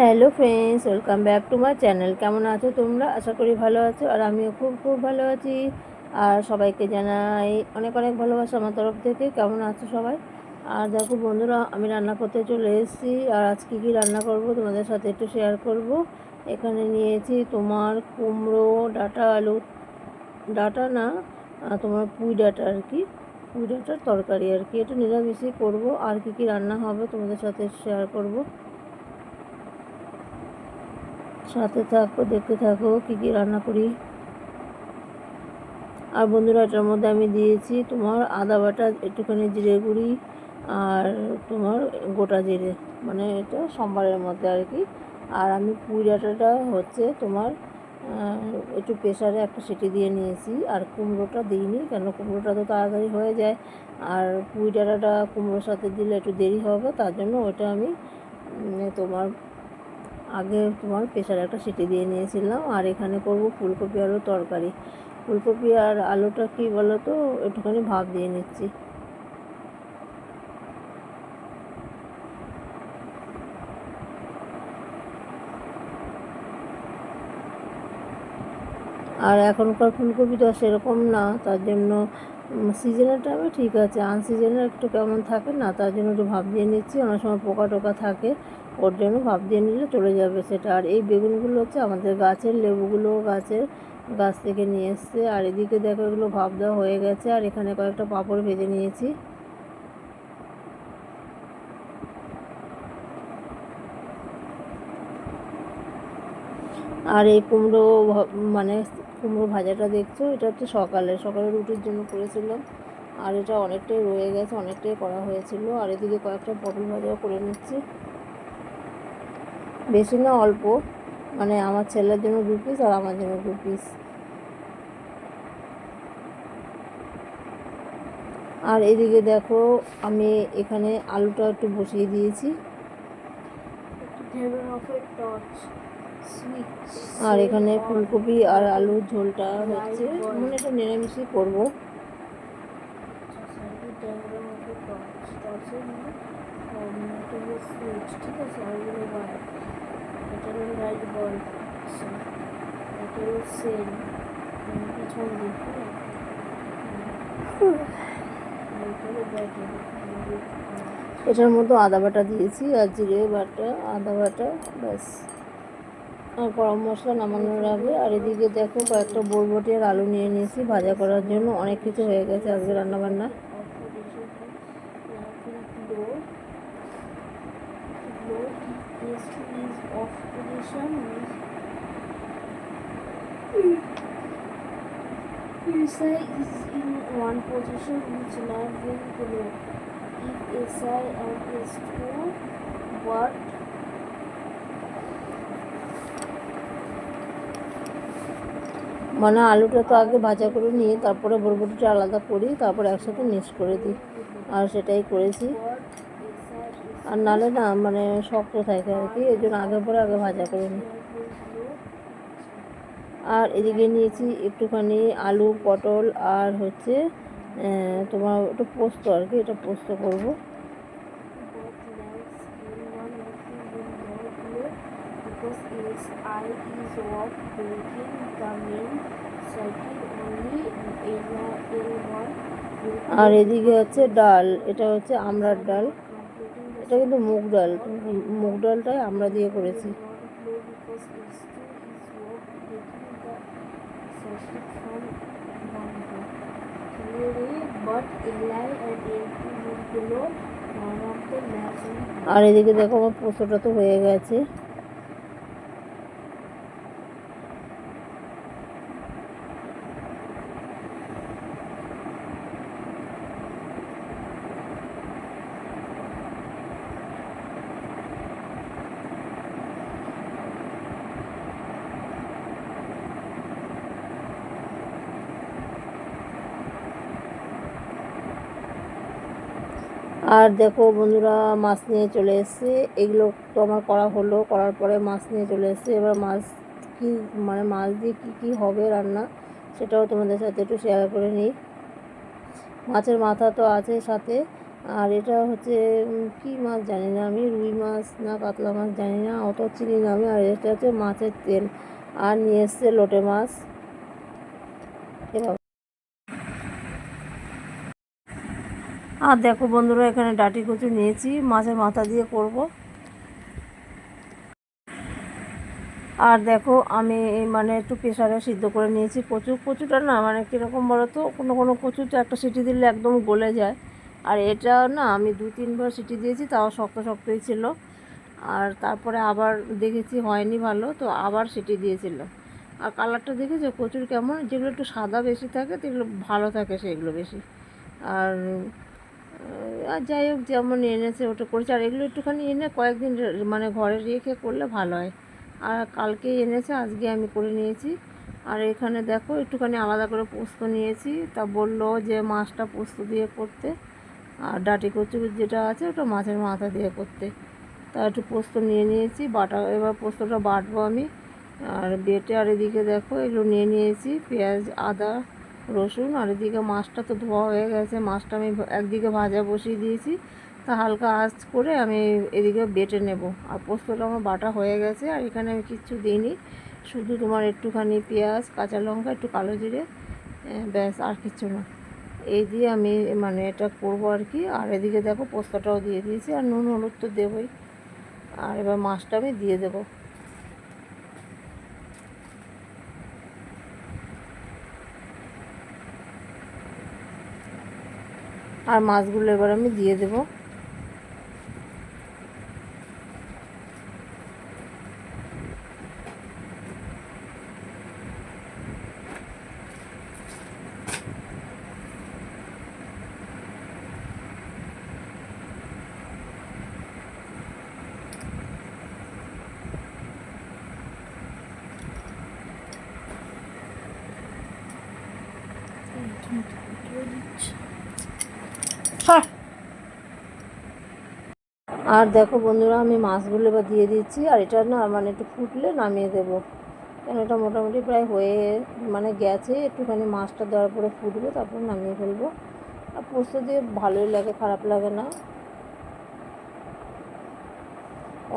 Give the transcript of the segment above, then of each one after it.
Hello friends, welcome back to my channel. কেমন আছো তোমরা? আশা করি ভালো আছো, আর আমিও খুব খুব ভালো আছি। আর সবাইকে জানাই অনেক অনেক ভালোবাসা আমার তরফ থেকে। কেমন আছো সবাই? আর দেখো বন্ধুরা, আমি রান্না করতে চলে এসেছি, আর আজ কী রান্না করব তোমাদের সাথে একটু শেয়ার করব। এখানে নিয়েছি তোমার কুমড়ো, ডাটা, আলু, ডাটা না তোমার পুঁই ডাটা আর কি। পুঁই ডাটার তরকারি আর কি। এটা নিরামিষই করব। আর কী কী রান্না হবে তোমাদের সাথে শেয়ার করব। সাথে থাকো, দেখতে থাকো, কী কী রান্না করি। আর বন্ধুরা, এটার মধ্যে আমি দিয়েছি তোমার আদা বাটা, একটুখানি জিরে গুঁড়ি আর তোমার গোটা জিরে মানে এটা সোমবারের মধ্যে আর কি। আর আমি পুঁই ডাঁটাটা হচ্ছে তোমার একটু প্রেশারে একটা সিটি দিয়ে নিয়েছি। আর কুমড়োটা দিইনি, কেন কুমড়োটা তো তাড়াতাড়ি হয়ে যায়। আর পুঁই ডাঁটাটা কুমড়োর সাথে দিলে একটু দেরি হবে, তার জন্য ওটা আমি তোমার আগে তোমার প্রেশারে একটা সিটি দিয়ে নিয়েছিলাম, আর এখানে করব ফুলকপি আলুর তরকারি। ফুলকপি আর আলুটা কি বলো তো একটুখানি ভাব দিয়ে নিচ্ছি। আর এখনকার ফুলকপি তো সেরকম না, তার জন্য সিজনের টাইমে ঠিক আছে আনসিজনের একটু কেমন থাকে না, তার জন্য একটু ভাব দিয়ে নিচ্ছি। অনেক সময় পোকা টোকা থাকে ওর জন্য ভাপ দিয়ে নিলে চলে যাবে সেটা। আর এই বেগুনগুলো হচ্ছে আমাদের গাছের লেবুগুলো গাছের গাছ থেকে নিয়ে এসছে। আর এদিকে দেখো এগুলো ভাপ দেওয়া হয়ে গেছে। আর এখানে কয়েকটা পাঁপড় ভেজে নিয়েছি। আর এই কুমড়ো মানে কুমড়ো ভাজাটা দেখছ? এটা হচ্ছে সকালে। সকালে রুটির জন্য করেছিলাম। আর এটা অনেকটাই রয়ে গেছে, অনেকটাই করা হয়েছিল। আর এদিকে কয়েকটা পটল ভাজাও করে নিচ্ছি। বেশি না অল্প। মানে আমার ছেলের জন্য দু পিস আর আমার জন্য দু পিস আর এদিকে দেখো আমি এখানে আলুটা একটু বসিয়ে দিয়েছি। আর এখানে ফুলকপি আর আলুর ঝোলটা হচ্ছে। মানে এটা নিরামিষই করব। ঠিক আছে? হলো রাইট বল সেল পিছন দিক এটার মধ্যে আদা বাটা দিয়েছি আর জিরে বাটা আদা বাটা ব্যাস। আর গরম মশলা নামানোর আগে আর এদিকে দেখো কয়েকটা বরবটি আর আলু নিয়ে নিয়েছি ভাজা করার জন্য অনেক কিছু হয়ে গেছে আজকে রান্না বান্না off position SI is in one position which line will below. If SI and S2 but মানে আলুটা তো আগে ভাজা করে নিয়ে তারপরে বরবটিটা আলাদা করি তারপরে একসাথে মিক্স করে দিই আর সেটাই করেছি is আর নালে না মানে শক্ত থাকে আর কি এই জন্য আগে পরে আগে ভাজা করে নিই। আর এদিকে নিয়েছি একটুখানি আলু, পটল আর হচ্ছে তোমার ওটা পোস্ত আর কি, এটা পোস্ত করব। both legs in one of them below because SI is of breaking the main circuit only L1 আর এদিকে হচ্ছে ডাল, এটা হচ্ছে আমড়ার ডাল। এটা কিন্তু মুগ ডাল। মুগ ডালটাই আমরা দিয়ে করেছি। আর এদিকে দেখো আমার পোষাটা তো হয়ে গেছে। আর দেখো বন্ধুরা, মাছ নিয়ে চলে এসেছে। এগুলো তো আমার করা হলো, করার পরে মাছ নিয়ে চলে এসেছে। এবার মাছ কি মানে মাছ দিয়ে কী কী হবে রান্না, সেটাও তোমাদের সাথে একটু শেয়ার করে নিই। মাছের মাথা তো আছে সাথে। আর এটা হচ্ছে কি মাছ জানি না আমি, রুই মাছ না কাতলা মাছ জানি না, অত চিনি না আমি। আর এটা হচ্ছে মাছের তেল। আর নিয়ে এসছে লোটে মাছ এবার আর দেখো বন্ধুরা, এখানে ডাটি কচু নিয়েছি, মাছের মাথা দিয়ে করব। আর দেখো, আমি মানে একটু প্রেশারে সিদ্ধ করে নিয়েছি কচু। কচুটা না মানে কীরকম বলো তো কোনো কোনো কচু তো একটা সিটি দিলে একদম গলে যায়। আর এটা না আমি দু তিনবার সিটি দিয়েছি, তাও শক্ত শক্তই ছিল। আর তারপরে আবার দেখেছি হয়নি ভালো, তো আবার সিটি দিয়েছিল। আর কালারটা দেখেছ? কচুর কেমন? যেগুলো একটু সাদা বেশি থাকে, সেগুলো ভালো থাকে, সেগুলো বেশি। আর আর যাই হোক, যেমন এনেছে ওটা করেছে। আর এগুলো একটুখানি এনে কয়েকদিন মানে ঘরে রেখে করলে ভালো হয়। আর কালকেই এনেছে, আজকে আমি করে নিয়েছি। আর এখানে দেখো, একটুখানি আলাদা করে পোস্ত নিয়েছি। তা বলল যে মাছটা পোস্ত দিয়ে করতে। আর ডাটি কচু যেটা আছে, ওটা মাছের মাথা দিয়ে করতে। তা একটু পোস্ত নিয়ে নিয়েছি, বাটা, এবার পোস্তটা বাটবো আমি। আর বেটে আর এদিকে দেখো, এগুলো নিয়ে নিয়েছি। পেঁয়াজ, আদা রসুন আর এদিকে মাছটা তো ধোয়া হয়ে গেছে। মাছটা আমি একদিকে ভাজা বসিয়ে দিয়েছি। তা হালকা আঁচ করে আমি এদিকে বেটে নেব। আর পোস্তটা আমার বাটা হয়ে গেছে আর এখানে আমি কিচ্ছু দিইনি। শুধু তোমার একটুখানি পেঁয়াজ, কাঁচা লঙ্কা, একটু কালো জিরে ব্যাস, আর কিচ্ছু না। এই দিয়ে আমি মানে এটা করব আর কি। আর এদিকে দেখো পোস্তটাও দিয়ে দিয়েছি। আর নুন, হলুদ তো দেবই। আর এবার মাছটা আমি দিয়ে দেবো। আর মাছগুলো এবার আমি দিয়ে দেবো। আর দেখো বন্ধুরা, আমি মাছগুলো এবার দিয়ে দিচ্ছি, আর এটা না মানে একটু ফুটলে নামিয়ে দেবো। কেন এটা মোটামুটি প্রায় হয়ে মানে গেছে, একটুখানি মাছটা দেওয়ার পরে ফুটবে, তারপর নামিয়ে ফেলব। আর পোস্ত দিয়ে ভালোই লাগে, খারাপ লাগে না।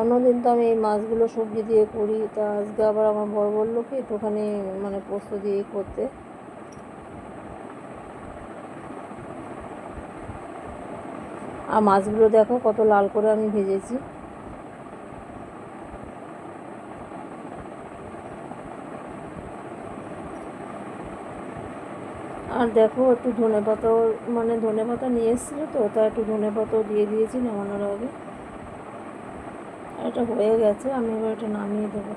অন্যদিন তো আমি এই মাছগুলো সবজি দিয়ে করি, তা আজকে আবার আমার বড় বলল কি একটুখানি মানে পোস্ত দিয়েই করতে। আর মাছগুলো দেখো কত লাল করে আমি ভেজেছি। আর দেখো একটু ধনে পাতাও মানে ধনে পাতা নিয়ে এসেছিল তো, তা একটু ধনে পাতাও দিয়ে দিয়েছি নামানোর আগে। এটা হয়ে গেছে, আমি এবার এটা নামিয়ে দেবো।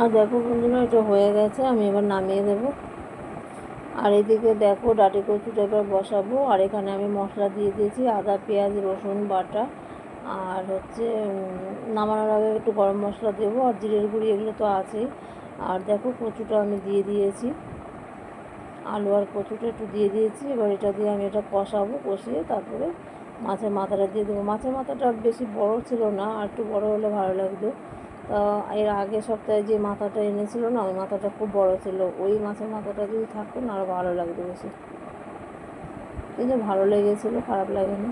আর দেখো বন্ধুরা, এটা হয়ে গেছে, আমি এবার নামিয়ে দেবো। আর এদিকে দেখো, ডাটি কচুটা এবার বসাবো। আর এখানে আমি মশলা দিয়ে দিয়েছি, আদা, পেঁয়াজ, রসুন, বাটা। আর হচ্ছে নামানোর আগে একটু গরম মশলা দেবো, আর জিরের গুঁড়ি এগুলো তো আছেই। আর দেখো, কচুটা আমি দিয়ে দিয়েছি। আলু আর কচুটা একটু দিয়ে দিয়েছি, এবার এটা দিয়ে আমি এটা কষাবো, কষিয়ে তারপরে মাছের মাথাটা দিয়ে দেবো। মাছের মাথাটা বেশি বড় ছিল না, আর একটু বড় হলে ভালো লাগতো। এর আগের সপ্তাহে যে মাথাটা এনেছিল না, ওই মাথাটা খুব বড় ছিল। ওই মাছের মাথাটা যদি থাকতো, না আরও ভালো লাগতো বেশি। কিন্তু ভালো লেগেছিলো, খারাপ লাগেনি।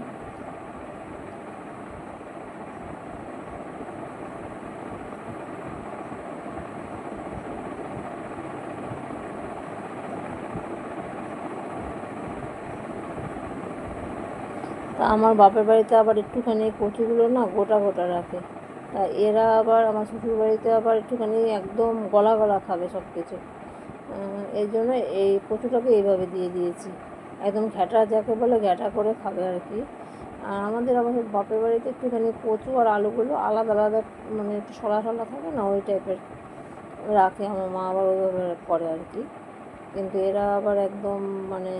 তা আমার বাপের বাড়িতে আবার একটুখানি কচুগুলো না গোটা গোটা রাখে। তা এরা আবার আমার শ্বশুর বাড়িতে আবার একটুখানি একদম গলা গলা খাবে সব কিছু এই জন্য এই কচুটাকে এইভাবে দিয়ে দিয়েছি। একদম ঘ্যাটা যাকে বলে ঘ্যাটা করে খাবে আর কি। আর আমাদের আবার বাপের বাড়িতে একটুখানি কচু আর আলুগুলো আলাদা আলাদা মানে একটু সলা সলা থাকে না, ওই টাইপের রাখে আমার মা আবার ওইভাবে করে আর কি। কিন্তু এরা আবার একদম মানে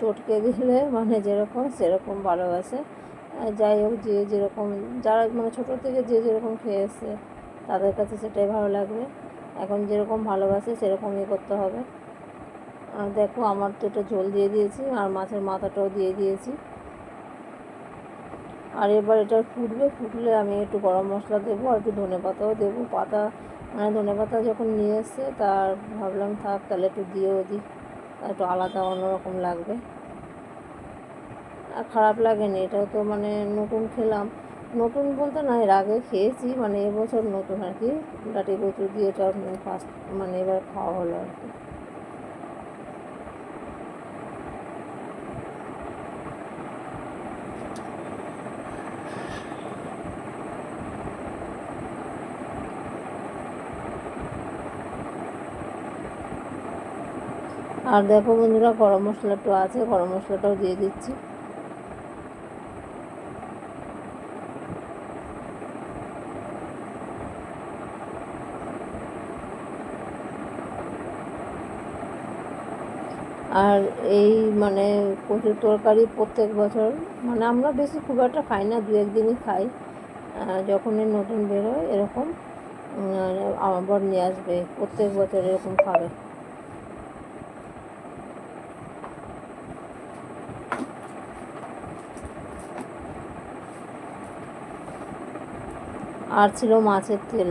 চটকে দিলে মানে যেরকম সেরকম ভালোবাসে। যাই হোক, যে যেরকম, যারা মানে ছোটো থেকে যে যেরকম খেয়ে এসছে তাদের কাছে সেটাই ভালো লাগবে। এখন যেরকম ভালোবাসে সেরকমই করতে হবে। দেখো, আমার তো এটা ঝোল দিয়ে দিয়েছি, আর মাছের মাথাটাও দিয়ে দিয়েছি। আর এবার এটা ফুটবে, ফুটলে আমি একটু গরম মশলা দেবো আর একটু ধনে পাতাও দেবো। পাতা মানে ধনে পাতা যখন নিয়ে এসছে, তার ভাবলাম থাক, তাহলে একটু দিয়েও দিই। একটু আলাদা, অন্যরকম লাগবে। খারাপ লাগেনি, এটাও তো মানে নতুন খেলাম। নতুন বলতে না, এর আগে খেয়েছি মানে এবছর নতুন আর কি। ডাটি কচু দিয়ে এটা ফার্স্ট মানে এবার খাওয়া হলো আর কি। আর দেখো বন্ধুরা, গরম মশলাটা আছে, গরম মশলাটাও দিয়ে দিচ্ছি। আর এই মানে কচুর তরকারি প্রত্যেক বছর মানে আমরা বেশি খুব একটা খাই না দু একদিনই খাই। যখনই নতুন বেরোয় এরকম আবার নিয়ে আসবে, প্রত্যেক বছর এরকম খাবে। আর ছিল মাছের তেল।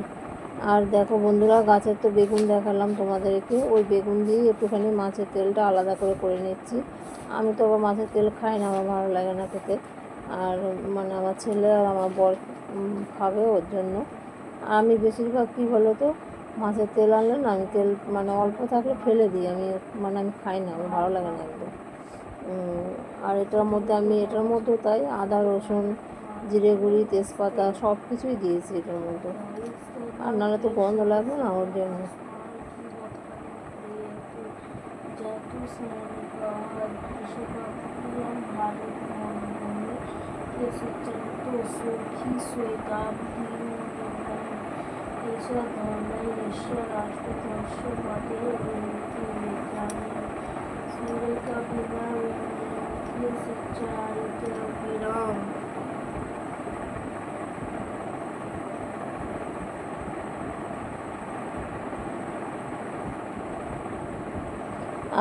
আর দেখো বন্ধুরা, গাছের তো বেগুন দেখালাম তোমাদেরকে। ওই বেগুন দিয়ে একটুখানি মাছের তেলটা আলাদা করে করে নিচ্ছি। আমি তো আবার মাছের তেল খাই না, আমার ভালো লাগে না খেতে। আর মানে আমার ছেলে আর আমার বর খাবে ওর জন্য। আমি বেশিরভাগ কী বলো তো মাছের তেল আনলে না আমি তেল মানে অল্প থাকলে ফেলে দিই। আমি মানে আমি খাই না, আমার ভালো লাগে না একদম। আর এটার মধ্যে আমি, এটার মধ্যেও তাই আদা, রসুন, জিরে গুঁড়ি, তেজপাতা সব কিছুই দিয়েছি এটার মধ্যে। আর নাহলে তো গন্ধ লাগবে না ওর জন্য जयतु स्नेहिका विश्वकर्म भारत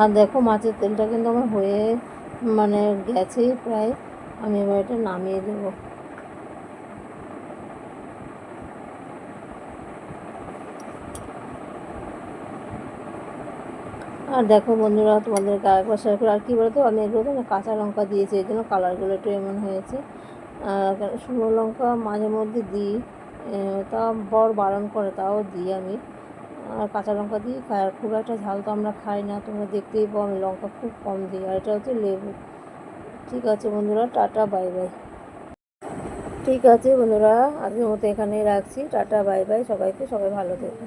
আর দেখো মাছের তেলটা কিন্তু আমার হয়ে মানে গেছেই প্রায়। আমি এবার এটা নামিয়ে দেবো। আর দেখো বন্ধুরা তোমাদেরকে আরেকবার শেয়ার করে। আর কী বলতো আমি এগুলো না কাঁচা লঙ্কা দিয়েছি, এই জন্য কালারগুলো একটু এমন হয়েছে। শুকনো লঙ্কা মাঝে মধ্যে দিই তা বর বারণ করে, তাও দিই আমি। আর কাঁচা লঙ্কা দিই আর খুব একটা ঝাল তো আমরা খাই না, তোমরা দেখতেই পাও আমি লঙ্কা খুব কম দিই। আর এটা হচ্ছে লেবু। ঠিক আছে বন্ধুরা, টাটা, বাই বাই। ঠিক আছে বন্ধুরা, আজকের মতো এখানেই রাখছি। Tata, bye bye. সবাইকে সবাই ভালো থেকো।